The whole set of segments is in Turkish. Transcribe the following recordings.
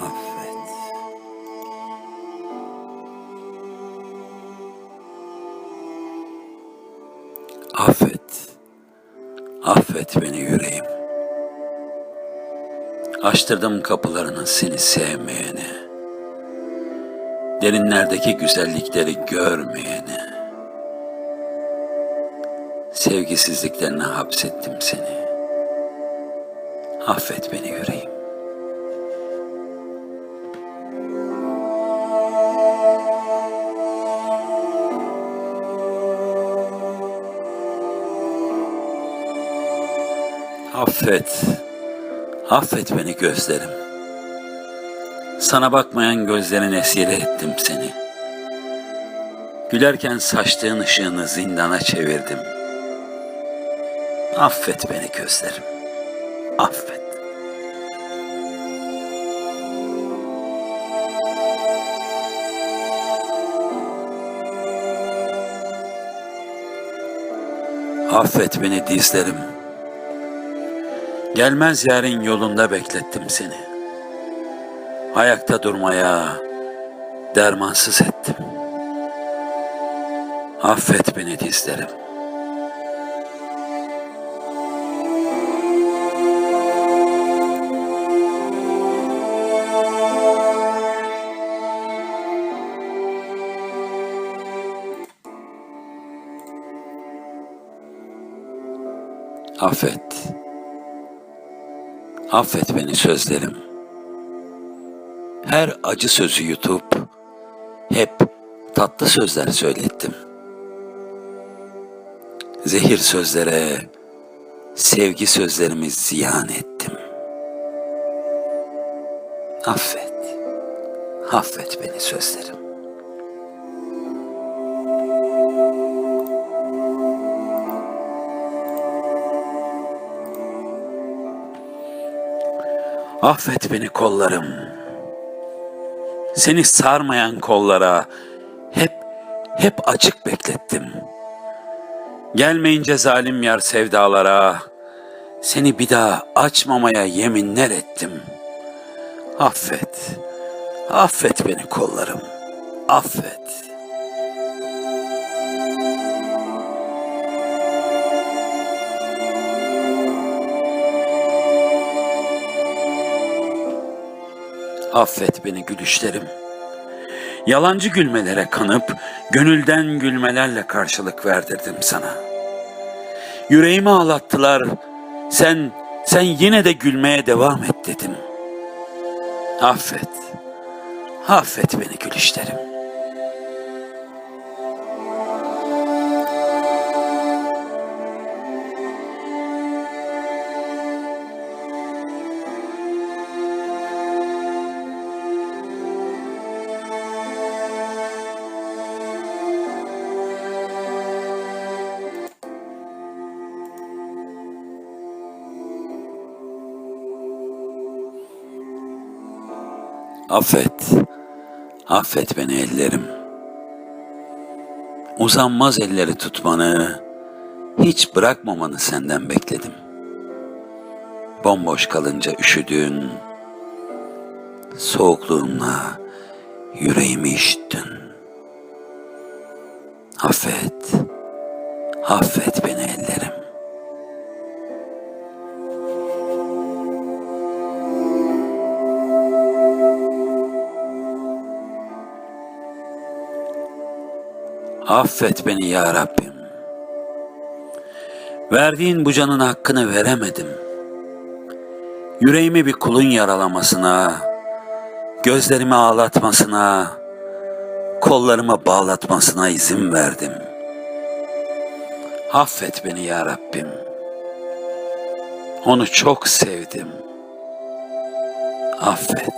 affet. Affet. Affet beni yüreğim. Açtırdım kapılarını seni sevmeyene. Derinlerdeki güzellikleri görmeyene. Sevgisizliklerine hapsettim seni. Affet beni yüreğim. Affet. Affet beni gözlerim. Sana bakmayan gözlerin esiri ettim seni. Gülerken saçtığın ışığını zindana çevirdim. Affet beni gözlerim. Affet. Affet beni dizlerim. Gelmez yarın yolunda beklettim seni. Ayakta durmaya dermansız ettim. Affet beni dizlerim. Affet. Affet beni sözlerim. Her acı sözü yutup hep tatlı sözler söylettim. Zehir sözlere sevgi sözlerimi ziyan ettim. Affet. Affet beni sözlerim. Affet beni kollarım. Seni sarmayan kollara hep hep açık beklettim. Gelmeyince zalim yar sevdalara seni bir daha açmamaya yeminler ettim. Affet. Affet beni kollarım. Affet. Affet beni gülüşlerim. Yalancı gülmelere kanıp gönülden gülmelerle karşılık verdirdim sana. Yüreğimi ağlattılar. Sen sen yine de gülmeye devam et dedim. Affet. Affet beni gülüşlerim. Affet. Affet beni ellerim. Uzanmaz elleri tutmanı, hiç bırakmamanı senden bekledim. Bomboş kalınca üşüdün, soğukluğunla yüreğimi işittin. Affet, affet beni ellerim. Affet beni ya Rabbim. Verdiğin bu canın hakkını veremedim. Yüreğimi bir kulun yaralamasına, gözlerimi ağlatmasına, kollarıma bağlatmasına izin verdim. Affet beni ya Rabbim. Onu çok sevdim. Affet,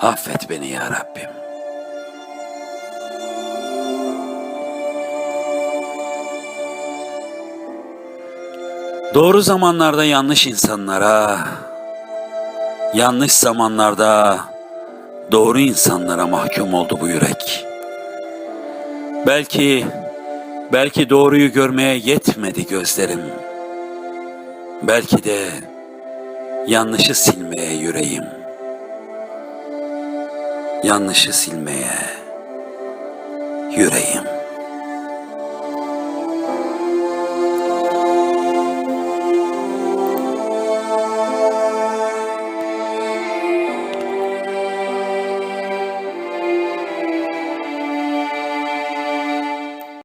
affet beni ya Rabbim. Doğru zamanlarda yanlış insanlara, yanlış zamanlarda doğru insanlara mahkum oldu bu yürek. Belki, belki doğruyu görmeye yetmedi gözlerim. Belki de yanlışı silmeye yüreğim. Yanlışı silmeye yüreğim.